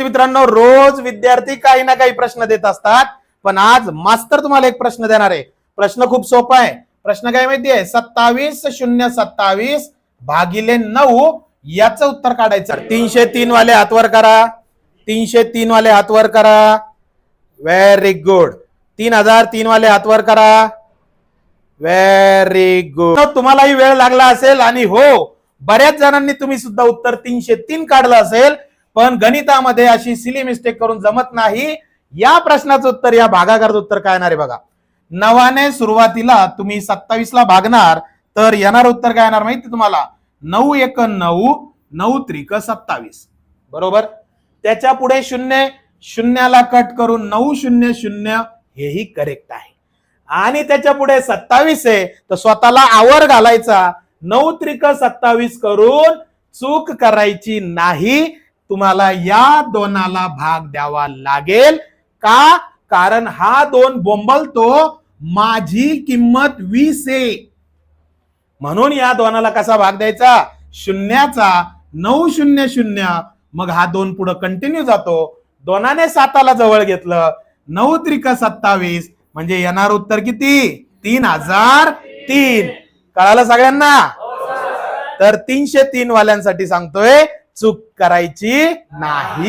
मित्रांनो रोज विद्यार्थी काही ना काही प्रश्न देत असतात. पण आज मास्तर तुम्हाला एक प्रश्न देणार आहे. प्रश्न खूप सोपा आहे. प्रश्न काय माहितीये? सत्तावीस शून्य सत्तावीस भागिले नऊ याचं उत्तर काढायचं तीनशे तीन वाले हातवर करा. तीनशे तीन वाले हातवर करा. व्हेरी गुड तीन हजार तीन वाले हातवर करा. व्हेरी गुड तुम्हालाही वेळ लागला असेल आणि हो बऱ्याच जणांनी तुम्ही सुद्धा उत्तर तीनशे तीन काढलं असेल. पण गणितामध्ये अशी सिली मिस्टेक करून जमत नाही. या प्रश्नाचं उत्तर या भागाकारचं उत्तर काय येणार आहे बघा. नवाने सुरुवातीला तुम्ही सत्तावीस ला भागणार तर येणार उत्तर काय येणार माहिती तुम्हाला? नऊ एक नऊ नऊ त्रिक सत्तावीस. बरोबर? त्याच्या पुढे शून्य शून्याला कट करून नऊ शून्य शून्य हेही करेक्ट आहे. आणि त्याच्या पुढे सत्तावीस आहे तर स्वतःला आवर घालायचा. नऊ त्रिक सत्तावीस करून चूक करायची नाही. तुम्हाला या दोनाला भाग द्यावा लागेल. का? कारण हा दोन बोंबलतो माझी किंमत वीस आहे म्हणून या दोनाला कसा भाग द्यायचा? शून्याचा. नऊ शून्य शून्य. मग हा दोन पुढे कंटिन्यू जातो. दोनाने साताला जवळ घेतलं. नऊ त्रिक सत्तावीस. म्हणजे येणार उत्तर किती? तीन हजार तीन. कळालं सगळ्यांना? तर तीनशे तीन वाल्यांसाठी सांगतोय चूक करायची नाही.